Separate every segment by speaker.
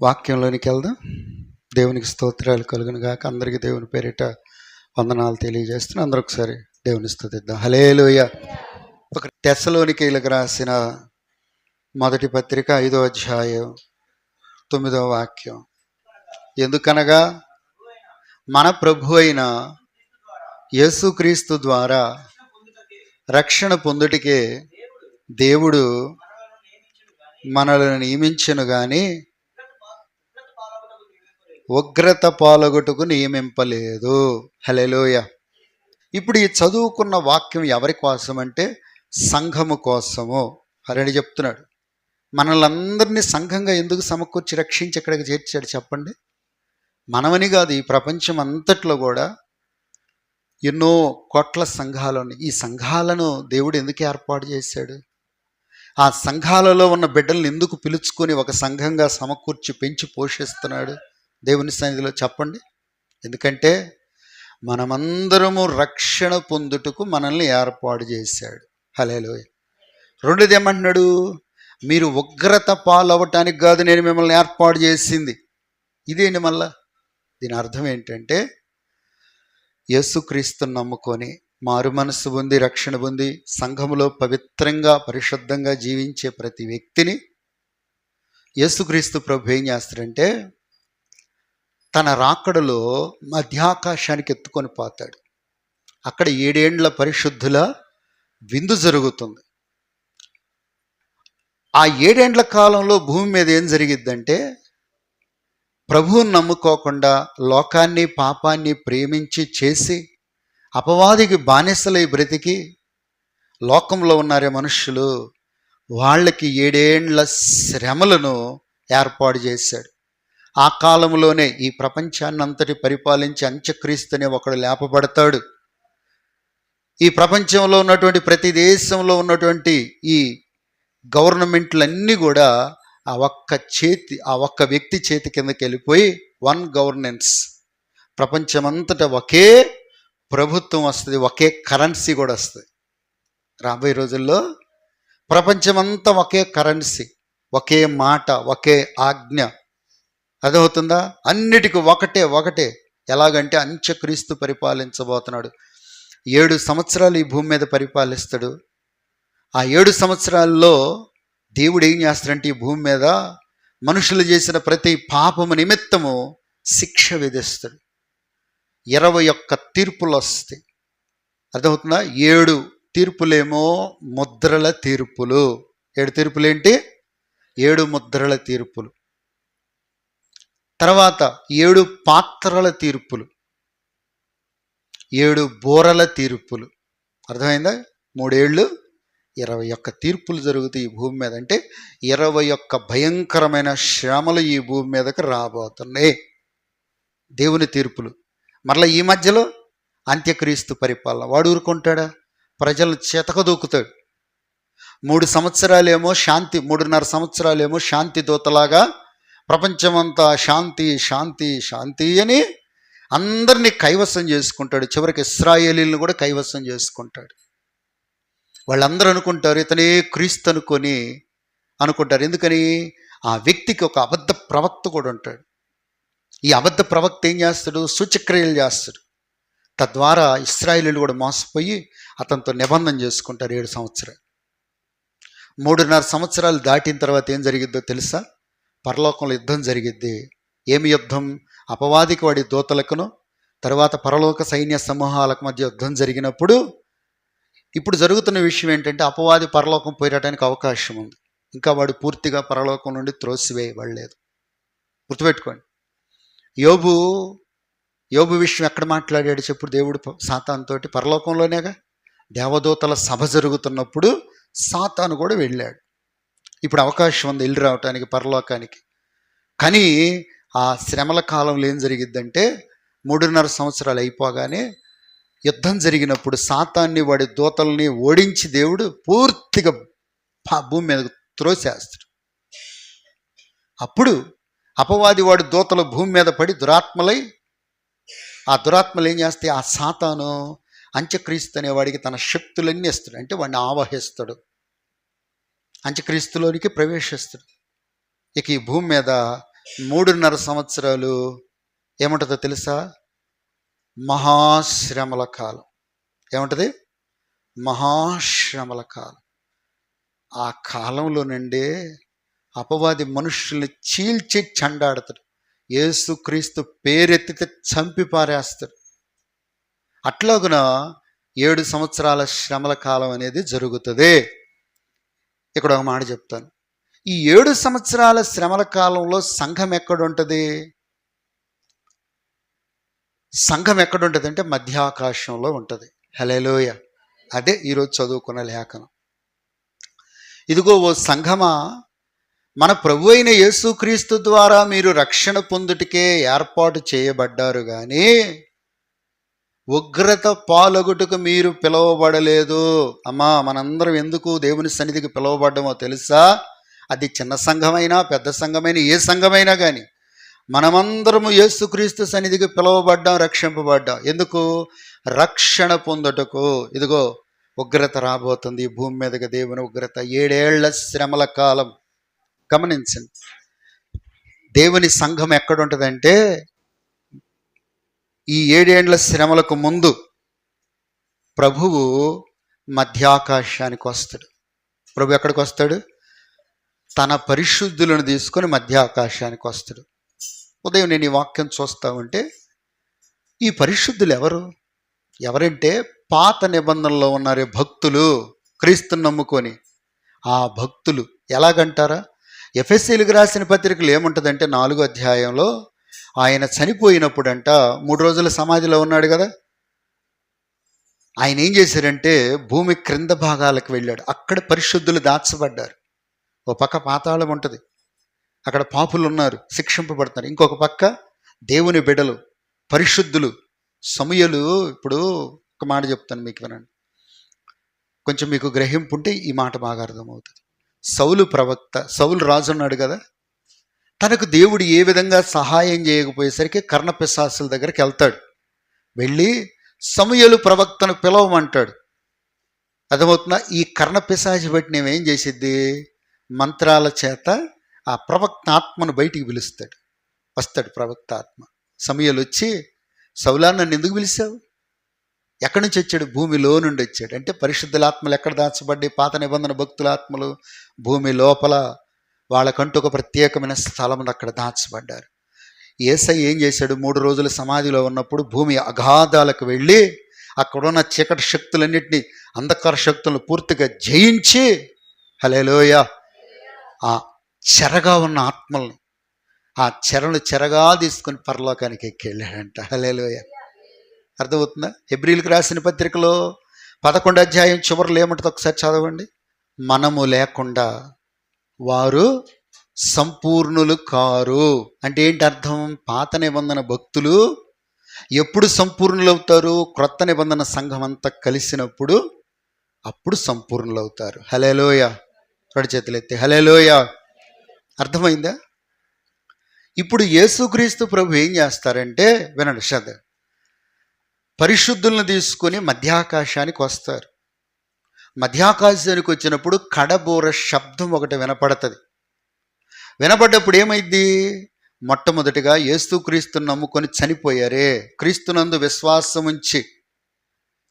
Speaker 1: వాక్యంలోనికి వెళ్దాం. దేవునికి స్తోత్రాలు కలుగును గాక. అందరికీ దేవుని పేరిట వందనాలు తెలియజేస్తున్న. అందరూ ఒకసారి దేవుని స్థుతిద్దాం. హలేలోయ ఒక తెస్సలోనికీలకు రాసిన మొదటి పత్రిక ఐదో అధ్యాయం తొమ్మిదో వాక్యం. ఎందుకనగా మన ప్రభు అయిన యేసుక్రీస్తు ద్వారా రక్షణ పొందుటికే దేవుడు మనలను నియమించను కానీ ఉగ్రత పాలగొట్టుకు నియమింపలేదు. హలెలోయ ఇప్పుడు ఈ చదువుకున్న వాక్యం ఎవరి కోసం అంటే సంఘము కోసము. అని చెప్తున్నాడు. మనలందరినీ సంఘంగా ఎందుకు సమకూర్చి రక్షించి ఎక్కడికి చేర్చాడు చెప్పండి? మనమని కాదు ఈ ప్రపంచం అంతట్లో కూడా ఎన్నో కోట్ల సంఘాలు ఉన్నాయి. ఈ సంఘాలను దేవుడు ఎందుకు ఏర్పాటు చేశాడు? ఆ సంఘాలలో ఉన్న బిడ్డల్ని ఎందుకు పిలుచుకొని ఒక సంఘంగా సమకూర్చి పెంచి పోషిస్తున్నాడు? దేవుని సన్నిధిలో చెప్పండి. ఎందుకంటే మనమందరము రక్షణ పొందుటకు మనల్ని ఏర్పాటు చేశాడు. హలేలో రెండోది ఏమంటున్నాడు? మీరు ఉగ్రత పాలవటానికి కాదు నేను మిమ్మల్ని ఏర్పాటు చేసింది. ఇదేంటి మళ్ళా? దీని అర్థం ఏంటంటే యేసుక్రీస్తుని నమ్ముకొని మారు మనసు పొంది రక్షణ పొంది సంఘములో పవిత్రంగా పరిశుద్ధంగా జీవించే ప్రతి వ్యక్తిని యేసుక్రీస్తు ప్రభు ఏం చేస్తాడంటే తన రాకడలో మధ్యాకాశానికి ఎత్తుకొని పోతాడు. అక్కడ ఏడేండ్ల పరిశుద్ధుల విందు జరుగుతుంది. ఆ ఏడేండ్ల కాలంలో భూమి మీద ఏం జరిగిద్దంటే ప్రభువుని నమ్ముకోకుండా లోకాన్ని పాపాన్ని ప్రేమించి చేసి అపవాదికి బానిసలై బ్రతికి లోకంలో ఉన్నారే మనుష్యులు వాళ్ళకి ఏడేండ్ల శ్రమలను ఏర్పాటు చేశాడు. ఆ కాలంలోనే ఈ ప్రపంచాన్ని అంతటి పరిపాలించి అంత్యక్రీస్తునే ఒకడు లేపబడతాడు. ఈ ప్రపంచంలో ఉన్నటువంటి ప్రతి దేశంలో ఉన్నటువంటి ఈ గవర్నమెంట్లన్నీ కూడా ఆ ఒక్క చేతి ఆ ఒక్క వ్యక్తి చేతి కిందకి వెళ్ళిపోయి వన్ గవర్నెన్స్. ప్రపంచమంతటా ఒకే ప్రభుత్వం వస్తుంది ఒకే కరెన్సీ కూడా వస్తుంది. రాబోయే రోజుల్లో ప్రపంచమంతా ఒకే కరెన్సీ ఒకే మాట ఒకే ఆజ్ఞ అర్థమవుతుందా? అన్నిటికీ ఒకటే ఒకటే. ఎలాగంటే అంత్యక్రీస్తు పరిపాలించబోతున్నాడు. ఏడు సంవత్సరాలు ఈ భూమి మీద పరిపాలిస్తాడు. ఆ ఏడు సంవత్సరాల్లో దేవుడు ఏం చేస్తాడంటే ఈ భూమి మీద మనుషులు చేసిన ప్రతి పాపము నిమిత్తము శిక్ష విధిస్తాడు. ఇరవై ఒక్క తీర్పులు వస్తాయి. అర్థమవుతుందా? ఏడు తీర్పులేమో ముద్రల తీర్పులు. ఏడు తీర్పులు ఏంటి? ఏడు ముద్రల తీర్పులు. తర్వాత ఏడు పాత్రల తీర్పులు. ఏడు బోరల తీర్పులు. అర్థమైందా? మూడేళ్ళు ఇరవై ఒక్క తీర్పులు జరుగుతాయి ఈ భూమి మీద. అంటే ఇరవై ఒక్క భయంకరమైన శ్రమలు ఈ భూమి మీదకి రాబోతున్నాయి. దేవుని తీర్పులు. మరలా ఈ మధ్యలో అంత్యక్రీస్తు పరిపాలన. వాడు ఊరుకుంటాడా? ప్రజలను చేతకదూకుతాడు. మూడు సంవత్సరాలేమో శాంతి మూడున్నర సంవత్సరాలేమో శాంతి దూతలాగా ప్రపంచమంతా శాంతి శాంతి శాంతి అని అందరినీ కైవసం చేసుకుంటాడు. చివరికి ఇస్రాయేలీలను కూడా కైవసం చేసుకుంటాడు. వాళ్ళందరూ అనుకుంటారు ఇతనే క్రీస్తు అనుకొని అనుకుంటారు. ఎందుకని? ఆ వ్యక్తికి ఒక అబద్ధ ప్రవక్త కూడా ఉంటాడు. ఈ అబద్ధ ప్రవక్త ఏం చేస్తాడు? సూచక్రియలు చేస్తాడు. తద్వారా ఇస్రాయేలీలు కూడా మోసపోయి అతనితో నిబంధన చేసుకుంటారు ఏడు సంవత్సరాలు. మూడున్నర సంవత్సరాలు దాటిన తర్వాత ఏం జరిగిద్దో తెలుసా? పరలోకంలో యుద్ధం జరిగిద్ది. ఏమి యుద్ధం? అపవాదికి వాడి దూతలకును తర్వాత పరలోక సైన్య సమూహాలకు మధ్య యుద్ధం జరిగినప్పుడు ఇప్పుడు జరుగుతున్న విషయం ఏంటంటే అపవాది పరలోకం పోయటానికి అవకాశం ఉంది. ఇంకా వాడు పూర్తిగా పరలోకం నుండి త్రోసివేయబడలేదు. గుర్తుపెట్టుకోండి. యోబు యోబు విషయం ఎక్కడ మాట్లాడాడు చెప్పుడు దేవుడు సాతాన్తోటి పరలోకంలోనేగా? దేవదూతల సభ జరుగుతున్నప్పుడు సాతాను కూడా వెళ్ళాడు. ఇప్పుడు అవకాశం ఉంది. వెళ్ళి రావటానికి పరలోకానికి. కానీ ఆ శ్రమల కాలంలో ఏం జరిగిద్దంటే మూడున్నర సంవత్సరాలు అయిపోగానే యుద్ధం జరిగినప్పుడు సాతాన్ని వాడి దూతల్ని ఓడించి దేవుడు పూర్తిగా భూమి మీద త్రోసేస్తాడు. అప్పుడు అపవాది వాడి దూతలు భూమి మీద పడి దురాత్మలై ఆ దురాత్మలు ఏం చేస్తాయి? ఆ సాతాను అంత్యక్రీస్తు అనేవాడికి తన శక్తులన్నీ ఇస్తాడు. అంటే వాడిని ఆవహిస్తాడు. అంత్యక్రీస్తులోనికి ప్రవేశిస్తాడు. ఇక ఈ భూమి మీద మూడున్నర సంవత్సరాలు ఏముంటుందో తెలుసా? మహాశ్రమల కాలం. ఏముంటుంది? మహాశ్రమల కాలం. ఆ కాలంలో నుండి అపవాది మనుషుల్ని చీల్చి చండాడతాడు. ఏసుక్రీస్తు పేరెత్తితే చంపి పారేస్తాడు. అట్లాగున ఏడు సంవత్సరాల శ్రమల కాలం అనేది జరుగుతుంది. ఇక్కడ ఒక మాట చెప్తాను. ఈ ఏడు సంవత్సరాల శ్రమల కాలంలో సంఘం ఎక్కడ ఉంటుంది సంఘం ఎక్కడ ఉంటుంది అంటే మధ్యాకాశంలో ఉంటుంది. హలేలోయ అదే ఈరోజు చదువుకున్న లేఖనం. ఇదిగో ఓ సంఘమా మన ప్రభు అయిన యేసుక్రీస్తు ద్వారా మీరు రక్షణ పొందుటకే ఏర్పాటు చేయబడ్డారు కానీ ఉగ్రత పాలగుటకు మీరు పిలువబడలేదు. అమ్మా మనందరం ఎందుకు దేవుని సన్నిధికి పిలువబడ్డమో తెలుసా? అది చిన్న సంఘమైనా పెద్ద సంఘమైనా ఏ సంఘమైనా కానీ మనమందరము యేసుక్రీస్తు సన్నిధికి పిలువబడ్డాం రక్షింపబడ్డాం. ఎందుకు? రక్షణ పొందుటకు. ఇదిగో ఉగ్రత రాబోతుంది భూమి మీదకి దేవుని ఉగ్రత. ఏడేళ్ళ శ్రమల కాలం. గమనించండి. దేవుని సంఘం ఎక్కడ ఉంటుందంటే ఈ ఏడేండ్ల శ్రమలకు ముందు ప్రభువు మధ్యాకాశానికి వస్తాడు. ప్రభు ఎక్కడికి వస్తాడు తన పరిశుద్ధులను తీసుకొని మధ్య ఆకాశానికి వస్తాడు. ఉదయం నేను ఈ వాక్యం చూస్తా ఉంటే ఈ పరిశుద్ధులు ఎవరు? ఎవరంటే పాత నిబంధనలో ఉన్నారే భక్తులు క్రీస్తుని నమ్ముకొని. ఆ భక్తులు ఎలాగంటారా? ఎఫ్ఎస్సీలకు రాసిన పత్రికలు ఏముంటుందంటే నాలుగో అధ్యాయంలో ఆయన చనిపోయినప్పుడంట మూడు రోజుల సమాధిలో ఉన్నాడు కదా? ఆయన ఏం చేశారంటే భూమి క్రింద భాగాలకు వెళ్ళాడు. అక్కడ పరిశుద్ధులు దాచబడ్డారు. ఓ పక్క పాతాళం ఉంటుంది. అక్కడ పాపులు ఉన్నారు శిక్షింపబడుతున్నారు. ఇంకొక పక్క దేవుని బిడలు పరిశుద్ధులు సమయలు ఇప్పుడు ఒక మాట చెప్తాను మీకు వినండి. కొంచెం మీకు గ్రహింపు ఉంటే ఈ మాట బాగా అర్థమవుతుంది. సౌలు ప్రవక్త సౌలు రాజు ఉన్నాడు కదా? తనకు దేవుడు ఏ విధంగా సహాయం చేయకపోయేసరికి కర్ణపిశాసుల దగ్గరికి వెళ్తాడు. వెళ్ళి సమయలు ప్రవక్తను పిలవమంటాడు. అర్థమవుతుందా? ఈ కర్ణపిశాచి బట్టి నేమేం చేసిద్ది? మంత్రాల చేత ఆ ప్రవక్త ఆత్మను బయటికి పిలుస్తాడు. వస్తాడు ప్రవక్త ఆత్మ సమయలు వచ్చి సౌలా నన్ను ఎందుకు పిలిచావు? ఎక్కడి నుంచి వచ్చాడు? భూమిలో నుండి వచ్చాడు. అంటే పరిశుద్ధుల ఆత్మలు ఎక్కడ దాచబడ్డాయి? పాత నిబంధన భక్తుల ఆత్మలు భూమి లోపల వాళ్ళకంటూ ఒక ప్రత్యేకమైన స్థలమును అక్కడ దాచబడ్డారు. ఏసై ఏం చేశాడు? మూడు రోజుల సమాధిలో ఉన్నప్పుడు భూమి అగాధాలకు వెళ్ళి అక్కడున్న చీకటి శక్తులన్నింటినీ అంధకార శక్తులను పూర్తిగా జయించి హలేలోయ ఆ చెరగా ఉన్న ఆత్మల్ని ఆ చెరను చెరగా తీసుకుని పరలోకానికి ఎక్కెళ్ళాడంట. హలేలోయ అర్థమవుతుందా? ఎబ్రిల్కి రాసిన పత్రికలో పదకొండు అధ్యాయం చివరిలో ఏమంటుంది ఒకసారి చదవండి. మనము లేకుండా వారు సంపూర్ణులు కారు. అంటే ఏంటి అర్థం? పాత నిబంధన భక్తులు ఎప్పుడు సంపూర్ణులు అవుతారు క్రొత్త నిబంధన సంఘం అంతా కలిసినప్పుడు అప్పుడు సంపూర్ణులు అవుతారు హలేలోయ రెండు చేతులు ఎత్తి. హలేలోయ అర్థమైందా? ఇప్పుడు యేసుక్రీస్తు ప్రభు ఏం చేస్తారంటే వినండి శ్రద్ధ. పరిశుద్ధులను తీసుకొని మధ్యాకాశానికి వస్తారు. మధ్యాకాశానికి వచ్చినప్పుడు కడబూర శబ్దం ఒకటి వినపడుతుంది. వినపడ్డప్పుడు ఏమైంది మొట్టమొదటిగా యేసుక్రీస్తుని నమ్ముకొని చనిపోయారే. క్రీస్తునందు విశ్వాసం ఉంచి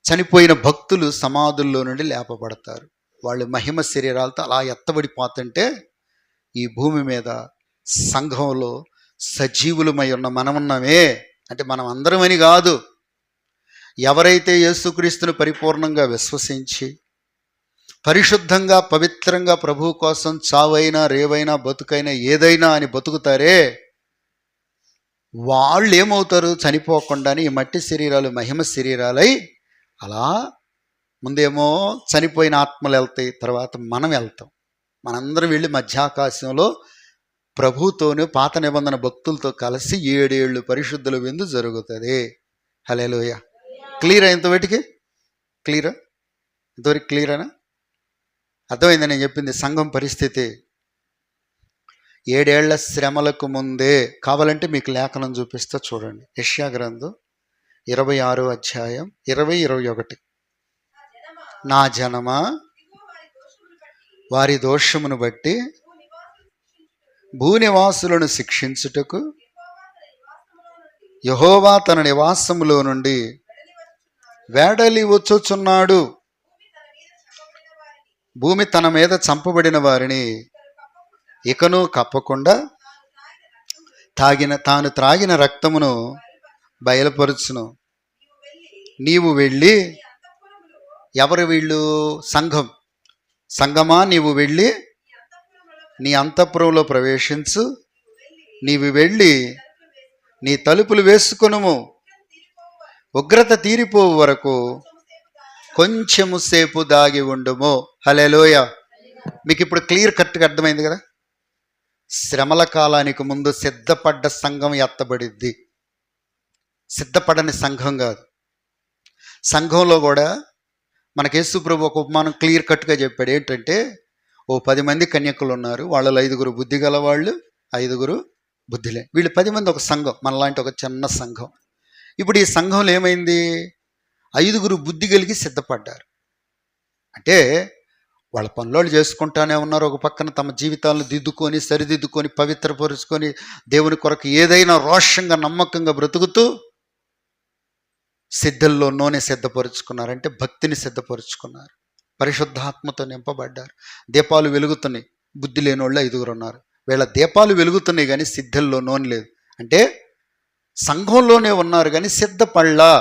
Speaker 1: చనిపోయిన భక్తులు సమాధుల్లో నుండి లేపబడతారు. వాళ్ళు మహిమ శరీరాలతో అలా ఎత్తబడిపోతుంటే ఈ భూమి మీద సంఘంలో సజీవులమై ఉన్న మనమున్నామే. అంటే మనం అందరమని కాదు. ఎవరైతే యేసుక్రీస్తును పరిపూర్ణంగా విశ్వసించి పరిశుద్ధంగా పవిత్రంగా ప్రభువు కోసం చావైనా రేవైనా బతుకైనా ఏదైనా అని బతుకుతారే వాళ్ళు ఏమవుతారు చనిపోకుండానే ఈ మట్టి శరీరాలు మహిమ శరీరాలై అలా ముందేమో చనిపోయిన ఆత్మలు వెళ్తాయి తర్వాత మనం వెళ్తాం. మనందరం వెళ్ళి మధ్యాకాశంలో ప్రభుతోనూ పాత నిబంధన భక్తులతో కలిసి ఏడేళ్ళు పరిశుద్ధుల విందు జరుగుతుంది. హలేలోయ క్లియరా ఇంతవరకు? క్లియరా ఇంతవరకు క్లియరేనా అర్థమైంది నేను చెప్పింది సంఘం పరిస్థితి. ఏడేళ్ళ శ్రమలకు ముందే కావాలంటే మీకు లేఖనం చూపిస్తా చూడండి. యష్యా గ్రంథం ఇరవై ఆరో అధ్యాయం ఇరవై ఇరవై ఒకటి. నా జనమ? వారి దోషమును బట్టి భూనివాసులను శిక్షించుటకు యహోవా తన నివాసములో నుండి వేడలి వచ్చుచున్నాడు. భూమి తన మీద చంపబడిన వారిని ఇకను కప్పకుండా తాగిన తాను త్రాగిన రక్తమును బయలుపరుచును. నీవు వెళ్ళి ఎవరు వీళ్ళు? సంఘం. సంఘమా? నీవు వెళ్ళి నీ అంతఃపురంలో ప్రవేశించు. నీవు వెళ్ళి నీ తలుపులు వేసుకొనుము. ఉగ్రత తీరిపోవు వరకు కొంచెము సేపు దాగి ఉండుము. హలేలోయ మీకు ఇప్పుడు క్లియర్ కట్గా అర్థమైంది కదా? శ్రమల కాలానికి ముందు సిద్ధపడ్డ సంఘం ఎత్తబడిద్ది. సిద్ధపడని సంఘం కాదు. సంఘంలో కూడా మనకి యేసు ప్రభు ఒక ఉపమానం క్లియర్ కట్గా చెప్పాడు. ఏంటంటే ఓ పది మంది కన్యకులు ఉన్నారు. వాళ్ళలో ఐదుగురు బుద్ధి గల వాళ్ళు ఐదుగురు బుద్ధిలే. వీళ్ళు పది మంది ఒక సంఘం మనలాంటి ఒక చిన్న సంఘం. ఇప్పుడు ఈ సంఘంలో ఏమైంది? ఐదుగురు బుద్ధి కలిగి సిద్ధపడ్డారు. అంటే వాళ్ళ పనులు చేసుకుంటానే ఉన్నారు. ఒక పక్కన తమ జీవితాలను దిద్దుకొని సరిదిద్దుకొని పవిత్రపరుచుకొని దేవుని కొరకు ఏదైనా రోషంగా నమ్మకంగా బ్రతుకుతూ సిద్ధల్లో నూనె సిద్ధపరుచుకున్నారంటే భక్తిని సిద్ధపరుచుకున్నారు. పరిశుద్ధాత్మతో నింపబడ్డారు. దీపాలు వెలుగుతున్నాయి. బుద్ధి లేని వాళ్ళు ఐదుగురు ఉన్నారు. వీళ్ళ దీపాలు వెలుగుతున్నాయి కానీ సిద్ధల్లో నూనె లేదు. అంటే సంఘంలోనే ఉన్నారు కానీ సిద్ధపడలా.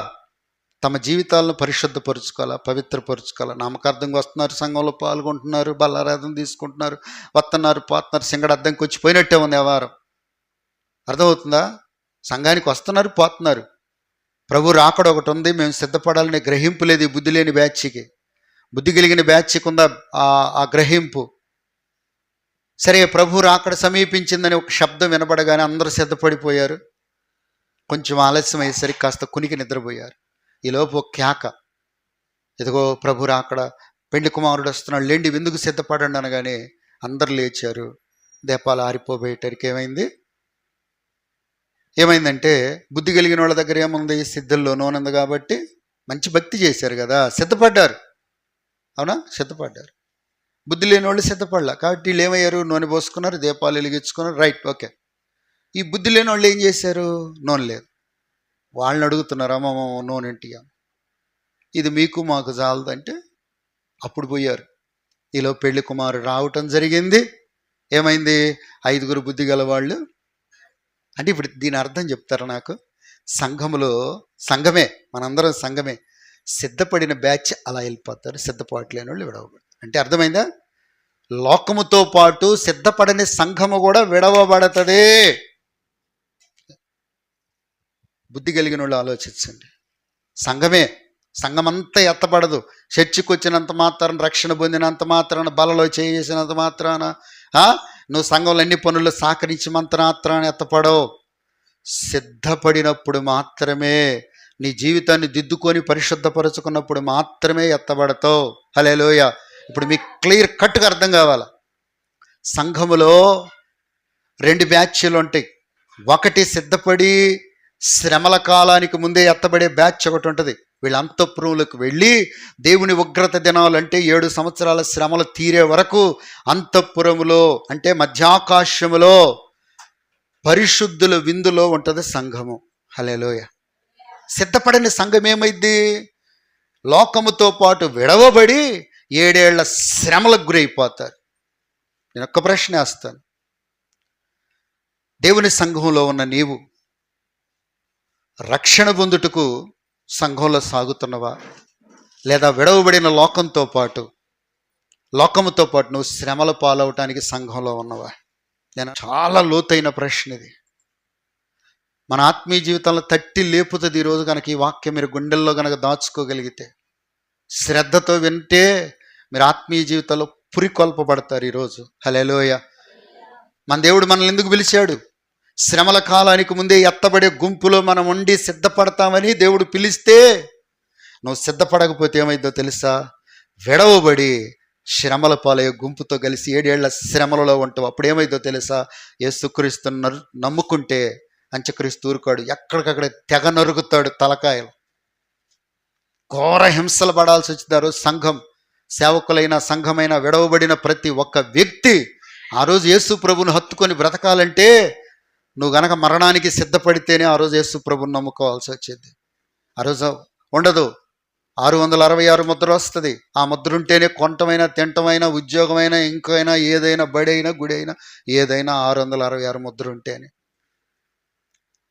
Speaker 1: తమ జీవితాలను పరిశుద్ధపరుచుకోవాలా పవిత్రపరుచుకోవాలా. నామకార్థంగా వస్తున్నారు సంఘంలో పాల్గొంటున్నారు బల్లారాధన తీసుకుంటున్నారు వస్తున్నారు పోతున్నారు సింగడ అద్దంకి వచ్చి పోయినట్టే ఉంది వ్యవహారం. అర్థమవుతుందా? సంఘానికి వస్తున్నారు పోతున్నారు. ప్రభు రాకడ ఒకటి ఉంది. మేము సిద్ధపడాలని గ్రహింపు లేదు ఈ బుద్ధి లేని బ్యాచ్కి. బుద్ధి కలిగిన బ్యాచ్కి ఉందా ఆ గ్రహింపు. సరే ప్రభు రాకడ సమీపించిందని ఒక శబ్దం వినబడగానే అందరూ సిద్ధపడిపోయారు. కొంచెం ఆలస్యం అయ్యేసరికి కాస్త కునికి నిద్రపోయారు. ఈలోపు ఒక కేక. ఇదిగో ప్రభు రాకడ పెండి కుమారుడు వస్తున్నాడు. లేండి విందుకు సిద్ధపడండి అనగానే అందరు లేచారు. దీపాలు ఆరిపోబోయేటరికి ఏమైంది? ఏమైందంటే బుద్ధి కలిగిన వాళ్ళ దగ్గర ఏముంది? సిద్ధుల్లో నూనె ఉంది కాబట్టి మంచి భక్తి చేశారు కదా సిద్ధపడ్డారు. అవునా? సిద్ధపడ్డారు. బుద్ధి లేని వాళ్ళు సిద్ధపడలే. కాబట్టి వీళ్ళు ఏమయ్యారు? నూనె పోసుకున్నారు దీపాలు వెలిగించుకున్నారు. Right okay. ఈ బుద్ధి లేని వాళ్ళు ఏం చేశారు? నూనె లేదు. వాళ్ళని అడుగుతున్నారు అమ్మ అమ్మ, నూనె ఇంటిగా ఇది మీకు మాకు చాలదంటే అప్పుడు పోయారు. ఈలో పెళ్ళి కుమారు రావటం జరిగింది. ఏమైంది? ఐదుగురు బుద్ధి గల వాళ్ళు అంటే ఇప్పుడు దీని అర్థం చెప్తారా నాకు? సంఘములో సంఘమే మనందరం సంఘమే. సిద్ధపడిన బ్యాచ్ అలా వెళ్ళిపోతారు. సిద్ధపడలేని వాళ్ళు విడవబడతారు. అంటే అర్థమైందా? లోకముతో పాటు సిద్ధపడని సంఘము కూడా విడవబడతదే. బుద్ధి కలిగిన వాళ్ళు ఆలోచించండి. సంఘమే సంఘమంతా ఎత్తపడదు చర్చికి వచ్చినంత మాత్రాన రక్షణ పొందినంత మాత్రాన బలలో చేసినంత మాత్రాన నువ్వు సంఘంలో అన్ని పనులు సహకరించి మంత్రాత్రాన్ని ఎత్తపడవు. సిద్ధపడినప్పుడు మాత్రమే నీ జీవితాన్ని దిద్దుకొని పరిశుద్ధపరచుకున్నప్పుడు మాత్రమే ఎత్తబడతావు. హలేలోయ ఇప్పుడు మీకు క్లియర్ కట్గా అర్థం కావాలా? సంఘములో రెండు బ్యాచ్లు ఉంటాయి. ఒకటి సిద్ధపడి శ్రమల కాలానికి ముందే ఎత్తబడే బ్యాచ్ ఒకటి ఉంటుంది. వీళ్ళ అంతఃపురంలోకి వెళ్ళి దేవుని ఉగ్రత దినాలు అంటే ఏడు సంవత్సరాల శ్రమలు తీరే వరకు అంతఃపురములో అంటే మధ్యాకాశములో పరిశుద్ధుల విందులో ఉంటుంది సంఘము. హలేలోయ సిద్ధపడని సంఘం ఏమైద్ది లోకముతో పాటు విడవబడి ఏడేళ్ళ శ్రమలకు గురైపోతారు. నేను ఒక్క ప్రశ్న వేస్తాను. దేవుని సంఘంలో ఉన్న నీవు రక్షణ పొందుటకు సంఘంలో సాగుతున్నవా? లేదా విడవబడిన లోకంతో పాటు లోకముతో పాటు నువ్వు శ్రమల పాలవటానికి సంఘంలో ఉన్నవా? నేను చాలా లోతైన ప్రశ్న ఇది. మన ఆత్మీయ జీవితంలో తట్టి లేపుతుంది ఈరోజు కనుక ఈ వాక్యం మీరు గుండెల్లో కనుక దాచుకోగలిగితే. శ్రద్ధతో వింటే మీరు ఆత్మీయ జీవితంలో పురికొల్పబడతారు ఈరోజు హలేలోయ మన దేవుడు మనల్ని ఎందుకు పిలిచాడు? శ్రమల కాలానికి ముందే ఎత్తబడే గుంపులో మనం ఉండి సిద్ధపడతామని దేవుడు పిలిస్తే నువ్వు సిద్ధపడకపోతే ఏమైందో తెలుసా? విడవబడి శ్రమల పాలయ్యే గుంపుతో కలిసి ఏడేళ్ళ శ్రమలలో ఉంటావు. అప్పుడు ఏమైందో తెలుసా? యేసుక్రీస్తు నరు నమ్ముకుంటే అంచక్రీస్తు ఊరుకాడు. ఎక్కడికక్కడ తెగ నరుగుతాడు తలకాయలు. ఘోర హింసలు పడాల్సి వచ్చినారు సంఘం. సేవకులైన సంఘమైన విడవబడిన ప్రతి ఒక్క వ్యక్తి ఆ రోజు యేసు ప్రభును హత్తుకొని బ్రతకాలంటే నువ్వు గనక మరణానికి సిద్ధపడితేనే ఆ రోజు యేసుప్రభుని నమ్ముకోవాల్సి వచ్చేది. ఆ రోజు ఉండదు. ఆరు వందల అరవై ఆరు ముద్ర వస్తుంది. ఆ ముద్ర ఉంటేనే కొంటమైనా తింటమైనా ఉద్యోగమైనా ఇంకైనా ఏదైనా బడి అయినా గుడి అయినా ఏదైనా ఆరు వందల అరవై ఆరు ముద్ర ఉంటేనే.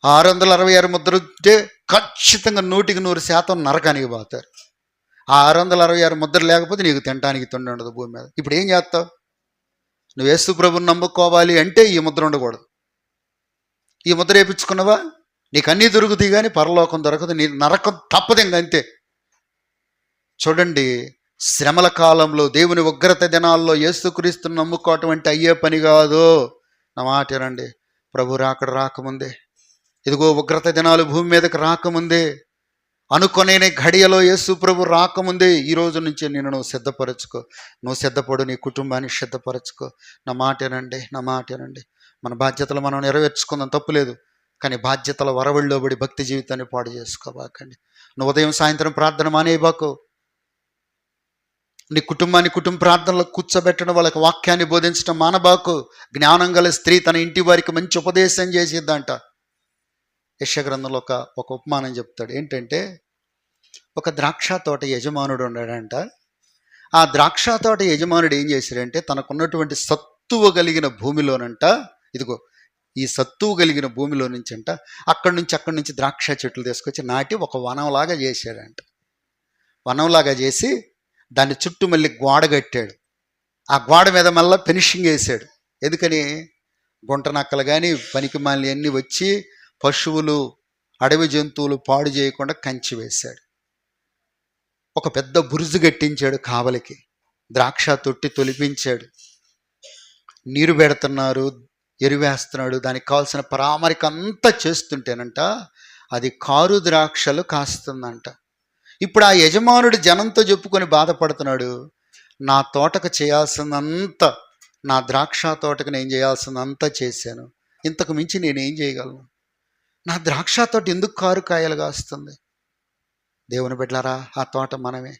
Speaker 1: ఆరు వందల అరవై ఆరు ముద్ర ఉంటే ఖచ్చితంగా నూటికి నూరు శాతం నరకానికి పోతారు. ఆ ఆరు వందల అరవై ఆరు ముద్ర లేకపోతే నీకు తినడానికి తిండి ఉండదు భూమి మీద. ఇప్పుడు ఏం చేస్తావు? నువ్వు యేసు ప్రభుని నమ్ముకోవాలి అంటే ఈ ముద్ర ఉండకూడదు. ఈ ముద్ర వేయించుకున్నావా నీకు అన్నీ దొరుకుతాయి కానీ పరలోకం దొరకదు. నీ నరకం తప్పదు ఇంక అంతే. చూడండి శ్రమల కాలంలో దేవుని ఉగ్రత దినాల్లో ఏసుక్రీస్తుని నమ్ముకోవటం అంటే అయ్యే పని కాదు. నా మాట వినండి. ప్రభు రాకడ రాకముందే. ఇదిగో ఉగ్రత దినాలు భూమి మీదకి రాకముందే. అనుకునే ఘడియలో యేసు ప్రభు రాకముందే. ఈ రోజు నుంచి నేను నువ్వు సిద్ధపరచుకో. నువ్వు సిద్ధపడు నీ కుటుంబాన్ని సిద్ధపరచుకో. నా మాటేనండి నా మాటేనండి మన బాధ్యతలు మనం నెరవేర్చుకుందాం తప్పులేదు కానీ బాధ్యతల వరవడిలో పడి భక్తి జీవితాన్ని పాడు చేసుకోబాకండి. నువ్వు ఉదయం సాయంత్రం ప్రార్థన మానేయబాకు. నీ కుటుంబాన్ని కుటుంబ ప్రార్థనలో కూర్చోబెట్టడం వాళ్ళకి వాక్యాన్ని బోధించడం మానబాకు. జ్ఞానం గల స్త్రీ తన ఇంటి వారికి మంచి ఉపదేశం చేసిద్దంట. యశగ్రంథంలో ఒక ఒక ఉపమానం చెప్తాడు. ఏంటంటే ఒక ద్రాక్ష తోట యజమానుడు ఉన్నాడంట. ఆ ద్రాక్ష తోట యజమానుడు ఏం చేశాడంటే తనకున్నటువంటి సత్తువ కలిగిన భూమిలోనంట ఇదిగో ఈ సత్తువు కలిగిన భూమిలో నుంచి అంట అక్కడి నుంచి అక్కడి నుంచి ద్రాక్ష చెట్లు తీసుకొచ్చి నాటి ఒక వనంలాగా చేశాడంట. వనంలాగా చేసి దాని చుట్టూ మళ్ళీ గోడ కట్టాడు. ఆ గోడ మీద మళ్ళీ ఫినిషింగ్ వేసాడు ఎందుకని? గుంటనక్కలు కానీ పనికి మాలి అన్నీ వచ్చి పశువులు అడవి జంతువులు పాడు చేయకుండా కంచి వేశాడు. ఒక పెద్ద బురుజు కట్టించాడు కావలికి. ద్రాక్ష తొట్టి తొలిపించాడు. నీరు పెడుతున్నారు ఎరువేస్తున్నాడు. దానికి కావాల్సిన పరామరిక అంతా చేస్తుంటేనంట అది కారు ద్రాక్షలు కాస్తుందంట. ఇప్పుడు ఆ యజమానుడు జనంతో చెప్పుకొని బాధపడుతున్నాడు. నా తోటకు చేయాల్సిందంతా నా ద్రాక్ష తోటకు నేను చేయాల్సిందంతా చేశాను. ఇంతకు మించి నేనేం చేయగలను? నా ద్రాక్ష తోట ఎందుకు కారు కాయలు కాస్తుంది? దేవుని బిడ్డలారా ఆ తోట మనమే.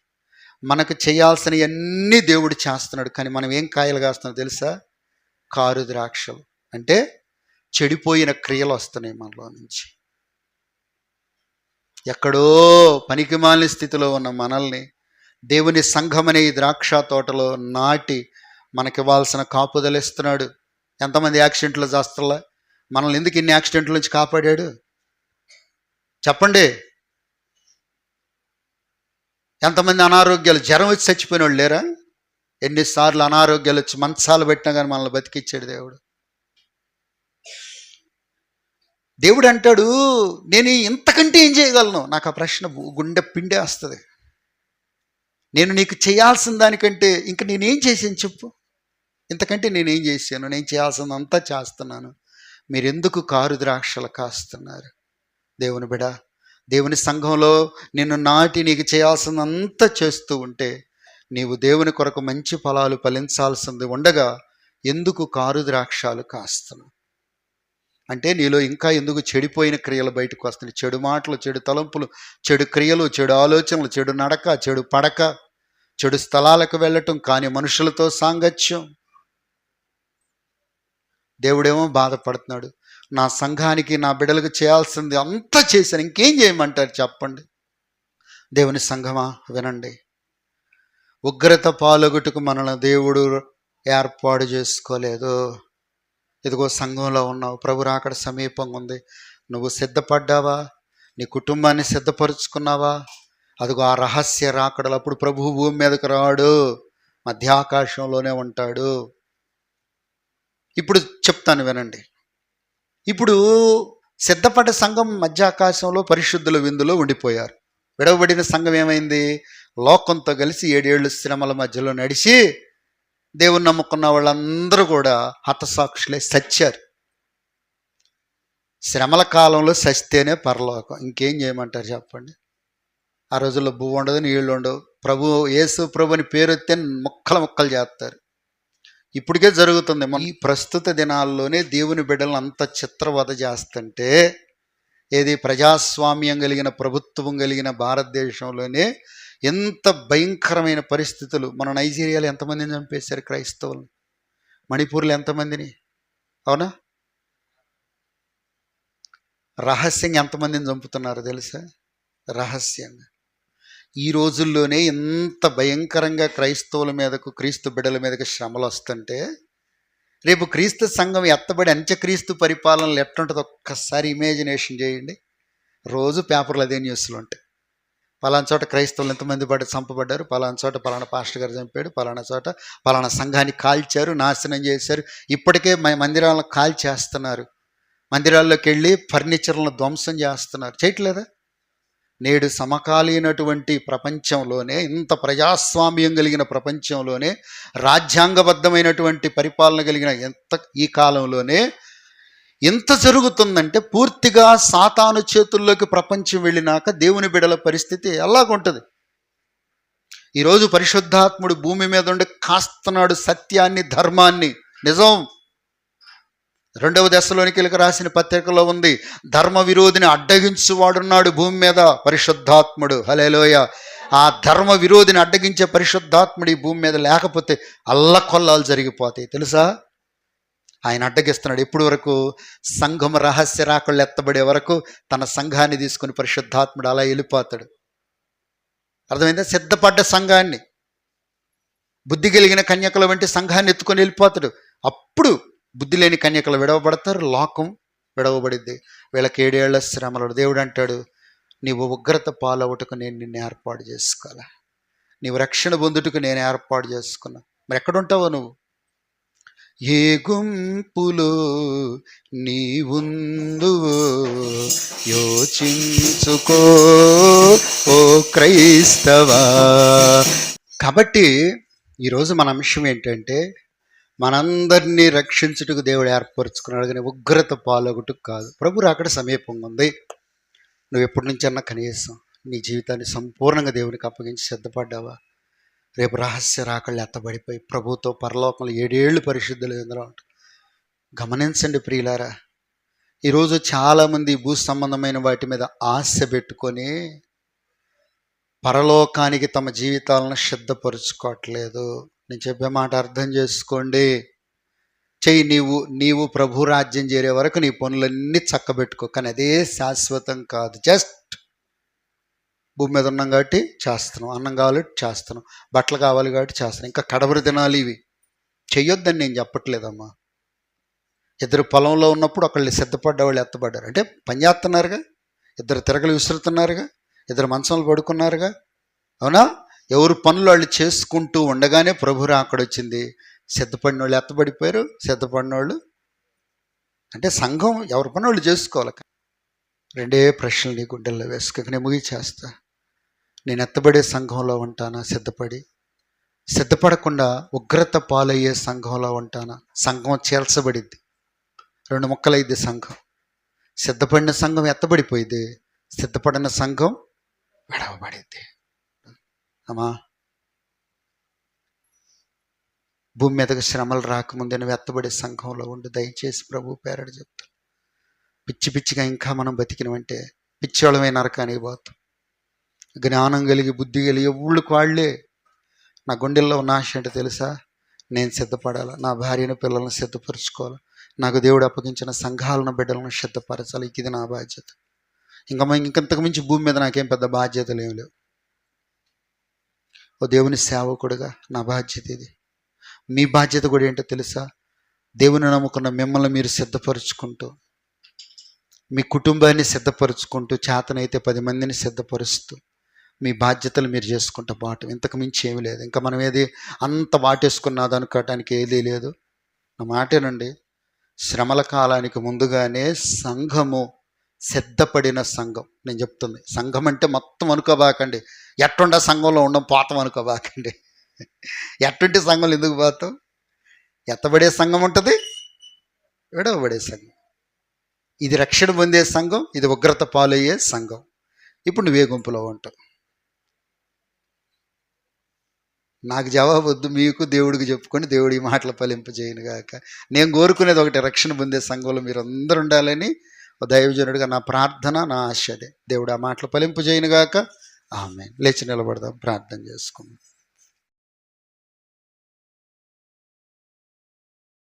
Speaker 1: మనకు చేయాల్సినవన్నీ దేవుడు చేస్తున్నాడు. కానీ మనం ఏం కాయలు కాస్తున్నాం తెలుసా? కారు ద్రాక్షలు. అంటే చెడిపోయిన క్రియలు వస్తున్నాయి మనలో నుంచి. ఎక్కడో పనికిమాలిన స్థితిలో ఉన్న మనల్ని దేవుని సంఘం అనే ద్రాక్ష తోటలో నాటి మనకివ్వాల్సిన కాపుదలు ఇస్తున్నాడు. ఎంతమంది యాక్సిడెంట్లు చేస్తలే? మనల్ని ఎందుకు ఇన్ని యాక్సిడెంట్ల నుంచి కాపాడాడు? చెప్పండి. ఎంతమంది అనారోగ్యాలు జ్వరం వచ్చి చచ్చిపోయిన వాళ్ళు లేరా? ఎన్నిసార్లు అనారోగ్యాలు వచ్చి మంచాలు పెట్టినా కానీ మనల్ని బతికిచ్చాడు దేవుడు. దేవుడు అంటాడు నేను ఇంతకంటే ఏం చేయగలను? నాకు ఆ ప్రశ్న గుండె పిండే వస్తుంది. నేను నీకు చేయాల్సిన దానికంటే ఇంక నేనేం చేశాను చెప్పు. ఇంతకంటే నేనేం చేశాను? నేను చేయాల్సిందంతా చేస్తున్నాను. మీరు ఎందుకు కారు ద్రాక్షలు కాస్తున్నారు? దేవుని బిడ దేవుని సంఘంలో నిన్ను నాటి నీకు చేయాల్సిందంతా చేస్తూ ఉంటే నీవు దేవుని కొరకు మంచి ఫలాలు ఫలించాల్సింది ఉండగా ఎందుకు కారు ద్రాక్షాలు కాస్తున్నావు? అంటే నీలో ఇంకా ఎందుకు చెడిపోయిన క్రియలు బయటకు వస్తున్నాయి? చెడు మాటలు చెడు తలంపులు చెడు క్రియలు చెడు ఆలోచనలు చెడు నడక చెడు పడక చెడు స్థలాలకు వెళ్ళటం కానీ మనుషులతో సాంగత్యం. దేవుడేమో బాధపడుతున్నాడు. నా సంఘానికి నా బిడ్డలకు చేయాల్సింది అంతా చేశాను. ఇంకేం చేయమంటారు చెప్పండి? దేవుని సంఘమా? వినండి. ఉగ్రత పాలొగుటకు మనల్ని దేవుడు ఏర్పాటు చేసుకోలేదు. ఇదిగో సంఘంలో ఉన్నావు. ప్రభు రాకడ సమీపంగా ఉంది. నువ్వు సిద్ధపడ్డావా? నీ కుటుంబాన్ని సిద్ధపరుచుకున్నావా? అదిగో ఆ రహస్య రాకడలు అప్పుడు ప్రభు భూమి మీదకు రాడు. మధ్యాకాశంలోనే ఉంటాడు. ఇప్పుడు చెప్తాను వినండి. ఇప్పుడు సిద్ధపడ్డ సంఘం మధ్యాకాశంలో పరిశుద్ధుల విందులో ఉండిపోయారు. విడవబడిన సంఘం ఏమైంది? లోకంతో కలిసి ఏడేళ్ళు శ్రమల మధ్యలో నడిచి దేవుని నమ్ముకున్న వాళ్ళందరూ కూడా హతసాక్షులే సచ్చారు. శ్రమల కాలంలో సస్తేనే పరలోకం. ఇంకేం చేయమంటారు చెప్పండి? ఆ రోజుల్లో భూమి ఉండదు నీళ్ళు ఉండవు. ప్రభు యేసు ప్రభు అని పేరు వస్తే మొక్కలు మొక్కలు చేస్తారు. ఇప్పటికే జరుగుతుంది. మన ఈ ప్రస్తుత దినాల్లోనే దేవుని బిడ్డలను అంత చిత్రవద చేస్తుంటే ఏది ప్రజాస్వామ్యం కలిగిన ప్రభుత్వం కలిగిన భారతదేశంలోనే ఎంత భయంకరమైన పరిస్థితులు. మన నైజీరియాలో ఎంతమందిని చంపేశారు క్రైస్తవులు మణిపూర్లో ఎంతమందిని? అవునా? రహస్యంగా ఎంతమందిని చంపుతున్నారు తెలుసా? రహస్యంగా. ఈ రోజుల్లోనే ఇంత భయంకరంగా క్రైస్తవుల మీదకు క్రీస్తు బిడ్డల మీదకు శ్రమలు వస్తుంటే రేపు క్రీస్తు సంఘం ఎత్తబడి అంత్యక్రీస్తు పరిపాలనలు ఎట్లుంటుందో ఒక్కసారి ఇమాజినేషన్ చేయండి. రోజు పేపర్లు అదే న్యూస్లు ఉంటాయి. పలానా చోట క్రైస్తవులు ఎంతమంది పడి చంపబడ్డారు? పలానా చోట పలానా పాస్టర్ గారు చంపాడు? పలానా చోట పలానా సంఘాన్ని కాల్చారు? నాశనం చేశారు? ఇప్పటికే మ- మందిరాలను కాల్చేస్తున్నారు. మందిరాల్లోకి వెళ్ళి ఫర్నిచర్లను ధ్వంసం చేస్తున్నారు. చేయట్లేదా? నేడు సమకాలీనటువంటి ప్రపంచంలోనే ఇంత ప్రజాస్వామ్యం కలిగిన ప్రపంచంలోనే రాజ్యాంగబద్ధమైనటువంటి పరిపాలన కలిగిన ఎంత ఈ కాలంలోనే ఎంత జరుగుతుందంటే పూర్తిగా సాతాను చేతుల్లోకి ప్రపంచం వెళ్ళినాక దేవుని బిడల పరిస్థితి ఎలాగుంటుంది? ఈరోజు పరిశుద్ధాత్ముడు భూమి మీద ఉండి కాస్తున్నాడు సత్యాన్ని ధర్మాన్ని. నిజం. రెండవ దశలోనికి రాసిన పత్రికలో ఉంది ధర్మ విరోధిని అడ్డగించువాడున్నాడు భూమి మీద పరిశుద్ధాత్ముడు. హలేలోయ ఆ ధర్మ విరోధిని అడ్డగించే పరిశుద్ధాత్ముడు ఈ భూమి మీద లేకపోతే అల్లకొల్లాలు జరిగిపోతాయి. తెలుసా? ఆయన అడ్డగిస్తున్నాడు. ఇప్పుడు వరకు సంఘం రహస్య రాకళ్ళు ఎత్తబడే వరకు తన సంఘాన్ని తీసుకుని పరిశుద్ధాత్ముడు అలా వెళ్ళిపోతాడు. అర్థమైందా? సిద్ధపడ్డ సంఘాన్ని. బుద్ధి కలిగిన కన్యకల వంటి సంఘాన్ని ఎత్తుకొని వెళ్ళిపోతాడు. అప్పుడు బుద్ధి లేని కన్యకలు విడవబడతారు. లోకం విడవబడిద్ది. వీళ్ళకి ఏడేళ్ళ శ్రమలు దేవుడు అంటాడు నీవు ఉగ్రత పాలవుటకు నేను నిన్ను ఏర్పాటు చేసుకోవాలా? నీవు రక్షణ పొందుటకు నేను ఏర్పాటు చేసుకున్నా. మరి ఎక్కడుంటావో నువ్వు? ఏ గుంపులో నీవుందువో యోచించుకో ఓ క్రైస్తవా. కాబట్టి ఈరోజు మన అంశం ఏంటంటే మనందరినీ రక్షించుటకు దేవుడు ఏర్పరచుకున్నాడు కానీ ఉగ్రత పాలొగటకు కాదు. ప్రభు అక్కడ సమీపంగా ఉంది. నువ్వు ఎప్పటి నుంచన్నా కనీసం నీ జీవితాన్ని సంపూర్ణంగా దేవునికి అప్పగించి సిద్ధపడ్డావా? రేపు రహస్య రాకళ్ళు ఎత్తబడిపోయి ప్రభుతో పరలోకంలో ఏడేళ్ళు పరిశుద్ధులు ఎందులో ఉంటుంది గమనించండి ప్రియులారా ఈరోజు చాలామంది భూ సంబంధమైన వాటి మీద ఆశ పెట్టుకొని పరలోకానికి తమ జీవితాలను సిద్ధపరుచుకోవట్లేదు నేను చెప్పే మాట అర్థం చేసుకోండి. చెయ్యి నీవు నీవు ప్రభు రాజ్యం చేరే వరకు నీ పనులన్నీ చక్కబెట్టుకో కానీ అదే శాశ్వతం కాదు. జస్ట్ భూమి మీద ఉన్నాం కాబట్టి చేస్తున్నాం. అన్నం కావాలి చేస్తున్నాం. బట్టలు కావాలి కాబట్టి చేస్తున్నాం. ఇంకా కడవరి తినాలి ఇవి. చెయ్యొద్దని నేను చెప్పట్లేదమ్మా. ఇద్దరు పొలంలో ఉన్నప్పుడు ఒకళ్ళు సిద్ధపడ్డ వాళ్ళు ఎత్తబడ్డారు. అంటే పని చేస్తున్నారుగా. ఇద్దరు తిరగలు విసురుతున్నారుగా. ఇద్దరు మంచంలో పడుకున్నారుగా. అవునా? ఎవరు పనులు వాళ్ళు చేసుకుంటూ ఉండగానే ప్రభు వచ్చింది. సిద్ధపడిన వాళ్ళు ఎత్తబడిపోయారు. సిద్ధపడిన వాళ్ళు అంటే సంఘం ఎవరి పని వాళ్ళు చేసుకోవాలి. రెండే ప్రశ్నలు నీ గుండెల్లో వేసుకొని ముగి ముగిచేస్తా నేను ఎత్తబడే సంఘంలో ఉంటానా? సిద్ధపడి. సిద్ధపడకుండా ఉగ్రత పాలయ్యే సంఘంలో ఉంటానా? సంఘం చేల్చబడింది. రెండు ముక్కలైద్ది సంఘం. సిద్ధపడిన సంఘం ఎత్తబడిపోయింది. సిద్ధపడిన సంఘం విడవబడింది. అమ్మా! భూమి మీదకి శ్రమలు రాకముందే నువ్వు ఎత్తబడే సంఘంలో ఉండి. దయచేసి ప్రభు పేరడు చెప్తాను. పిచ్చి పిచ్చిగా ఇంకా మనం బతికినవంటే పిచ్చోళమే నరకానికి పోతాం. జ్ఞానం కలిగి బుద్ధి కలిగి ఎవళ్ళు వాళ్ళే. నా గుండెల్లో ఉన్న ఆశ ఏంటో తెలుసా? నేను సిద్ధపడాలి? నా భార్యను పిల్లలను సిద్ధపరచుకోవాలి? నాకు దేవుడు అప్పగించిన సంఘాలను బిడ్డలను సిద్ధపరచాలి? ఇది నా బాధ్యత. ఇంకా మ- ఇంకంతకు మించి భూమి మీద నాకేం పెద్ద బాధ్యతలు ఏమి లేవు. ఓ దేవుని సేవకుడుగా నా బాధ్యత ఇది. మీ బాధ్యత కూడా ఏంటో తెలుసా? దేవుని నమ్ముకున్న మిమ్మల్ని మీరు సిద్ధపరుచుకుంటూ మీ కుటుంబాన్ని సిద్ధపరుచుకుంటూ చేతనైతే పది మందిని సిద్ధపరుస్తూ మీ బాధ్యతలు మీరు చేసుకుంటూ పోవటం ఇంతకు మించి ఏమీ లేదు. ఇంకా మనం ఏది అంత వాటేసుకున్నది అనుకోవటానికి ఏదీ లేదు. నా మాటేనండి. శ్రమల కాలానికి ముందుగానే సంఘము సిద్ధపడిన సంఘం. నేను చెప్తుంది. సంఘం అంటే మొత్తం అనుకోబాకండి. ఎట్టుండ సంఘంలో ఉండం పోతాం అనుకోబాకండి. ఎట్టుంటి సంఘంలో ఎందుకు పోతాం? ఎత్తబడే సంఘం ఉంటుంది విడవబడే సంఘం. ఇది రక్షణ పొందే సంఘం ఇది ఉగ్రత పాలయ్యే సంఘం. ఇప్పుడు నువ్వే గుంపులో ఉంటావు. నాకు జవాబు వద్దు మీకు దేవుడికి చెప్పుకొని దేవుడి మాటలు ఫలింపజేయను గాక. నేను కోరుకునేది ఒకటి రక్షణ పొందే సంఘంలో మీరు అందరు ఉండాలని దైవజనుడిగా నా ప్రార్థన నా ఆశ అదే. దేవుడు ఆ మాటలు ఫలింపజేయను గాక. ఆమె లేచి నిలబడదాం ప్రార్థన చేసుకుందాం.